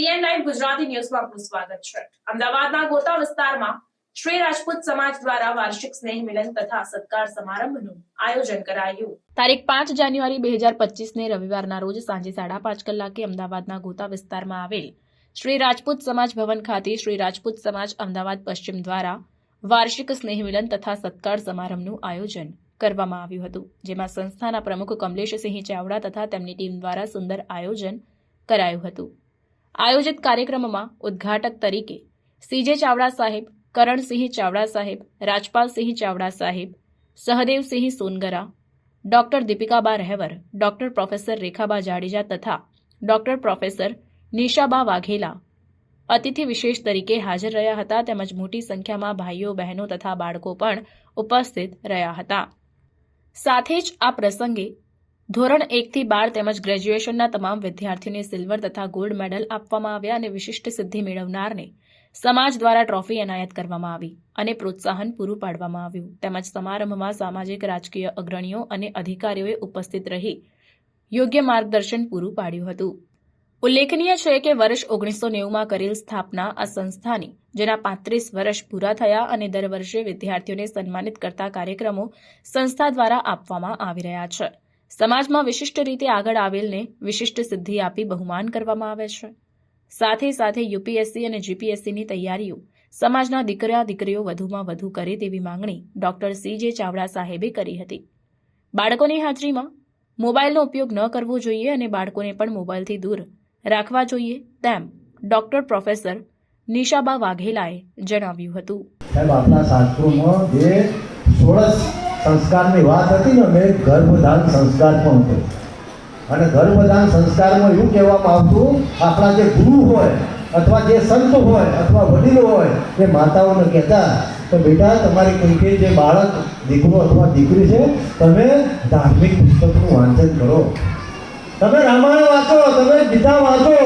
CN live Gujarati ન્યૂઝમાં આપનું સ્વાગત છે. અમદાવાદના ગોતા વિસ્તારમાં શ્રી રાજપૂત સમાજ દ્વારા વાર્ષિક સ્નેહ મિલન તથા સત્કાર સમારંભનું આયોજન કરાયું. તારીખ પાંચ જાન્યુઆરી બે હજાર પચીસને રવિવારના રોજ સાંજે સાડા પાંચ કલાકે અમદાવાદના ગોતા વિસ્તારમાં આવેલ શ્રી રાજપૂત સમાજ ભવન ખાતે શ્રી રાજપૂત સમાજ અમદાવાદ પશ્ચિમ દ્વારા વાર્ષિક સ્નેહ મિલન તથા સત્કાર સમારંભનું આયોજન કરવામાં આવ્યું હતું, જેમાં સંસ્થાના પ્રમુખ કમલેશસિંહ ચાવડા તથા તેમની ટીમ દ્વારા સુંદર આયોજન કરાયું હતું. આયોજિત કાર્યક્રમમાં ઉદ્ઘાટક તરીકે સીજે ચાવડા સાહેબ, કરણસિંહ ચાવડા સાહેબ, રાજપાલસિંહ ચાવડા સાહેબ, Sahdevsinh Songara, doctor Dipikaba Rahevar, doctor professor Rekhaba Jadeja તથા ડોક્ટર પ્રોફેસર નિશાબા વાઘેલા અતિથિ વિશેષ તરીકે હાજર રહ્યા હતા તેમજ મોટી સંખ્યામાં ભાઈઓ, બહેનો તથા બાળકો પણ ઉપસ્થિત રહ્યા હતા. સાથે જ આ પ્રસંગે ધોરણ એકથી બાર તેમજ ગ્રેજ્યુએશનના તમામ વિદ્યાર્થીઓને સિલ્વર તથા ગોલ્ડ મેડલ આપવામાં આવ્યા અને વિશિષ્ટ સિદ્ધિ મેળવનારને સમાજ દ્વારા ટ્રોફી એનાયત કરવામાં આવી અને પ્રોત્સાહન પૂરું પાડવામાં આવ્યું. તેમજ સમારંભમાં સામાજિક, રાજકીય અગ્રણીઓ અને અધિકારીઓએ ઉપસ્થિત રહી યોગ્ય માર્ગદર્શન પૂરું પાડ્યું હતું. ઉલ્લેખનીય છે કે વર્ષ ઓગણીસો નેવુંમાં કરેલ સ્થાપના આ સંસ્થાની જેના પાંત્રીસ વર્ષ પૂરા થયા અને દર વર્ષે વિદ્યાર્થીઓને સન્માનિત કરતા કાર્યક્રમો સંસ્થા દ્વારા આપવામાં આવી રહ્યા છે. સમાજમાં વિશિષ્ટ રીતે આગળ આવેલને વિશિષ્ટ સિદ્ધિ આપી બહુમાન કરવામાં આવે છે. સાથે સાથે યુપીએસસી અને જીપીએસસીની તૈયારીઓ સમાજના દીકરા દીકરીઓ વધુમાં વધુ કરે તેવી માંગણી ડોક્ટર સી જે ચાવડા સાહેબે કરી હતી. બાળકોની હાજરીમાં મોબાઈલનો ઉપયોગ ન કરવો જોઈએ અને બાળકોને પણ મોબાઈલથી દૂર રાખવા જોઈએ તેમ ડોક્ટર પ્રોફેસર નિશાબા વાઘેલાએ જણાવ્યું હતું. સંસ્કારની વાત હતી ને, મેં ગર્ભધાન સંસ્કાર પણ હતો અને ગર્ભધાન સંસ્કારમાં એવું કહેવામાં આવતું, આપણા જે ગુરુ હોય, અથવા જે સંત હોય, અથવા વડીલો હોય, એ માતાઓને કહેતા, તો બેટા, તમારી કોઈકે જે બાળક, દીકરો અથવા દીકરી છે, તમે ધાર્મિક પુસ્તકનું વાંચન કરો. તમે રામાયણ વાંચો, તમે ગીતા વાંચો.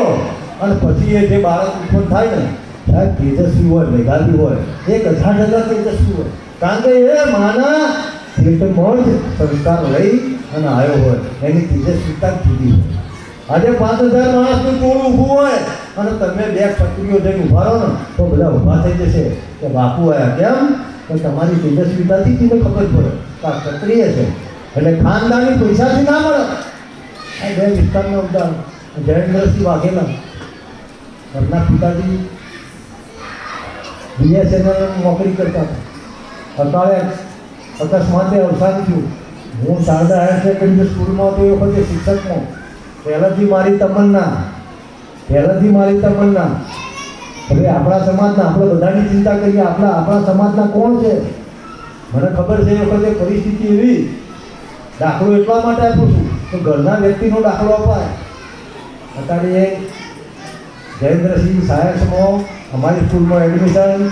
અને પછી એ જે બાળક ઉત્પન્ન થાય ને, સાહેબ, તેજસ્વી હોય મેઘાલી હોય, એક હજાર ટકા તેજસ્વી હોય. કારણ કે એ માના પેટમાં જ સંસ્કાર લઈ અને આવ્યો હોય. એની તેજસ્વીતા જુદી હોય. આજે પાંચ હજાર માણસનું ટોળ ઊભું હોય અને તમે બે પત્રીઓ જઈને ઊભા રહો ને, તો બધા ઊભા થઈ જશે. કે બાપુ આવ્યા કેમ? કે તમારી તેજસ્વીતાથી તમને ખબર પડે કે આ ક્ષત્રિય છે. એટલે ખાનદાની પૈસાથી ના મળે. આ બે વિસ્તારના ઉદાહરણ જયેન્દ્રસિંહ વાઘેલા. ઘરના પિતાજી બીએસએનએલ નોકરી કરતા હતા. અકાળે અકસ્માતે અવસાન થયું. હું શારદા હાયર સેકન્ડરી સ્કૂલમાં હતો, એ વખતે શિક્ષકમાં પહેલાંથી મારી તમન્ના. પહેલાંથી મારી તમન્ના. હવે આપણા સમાજના, આપણે બધાની ચિંતા કરીએ, આપણા આપણા સમાજના કોણ છે? મને ખબર છે, એ વખતે પરિસ્થિતિ એવી. દાખલો એટલા માટે આપું છું તો ઘરના વ્યક્તિનો દાખલો અપાય. અત્યારે જયેન્દ્રસિંહ સાયન્સમાં અમારી સ્કૂલમાં એડમિશન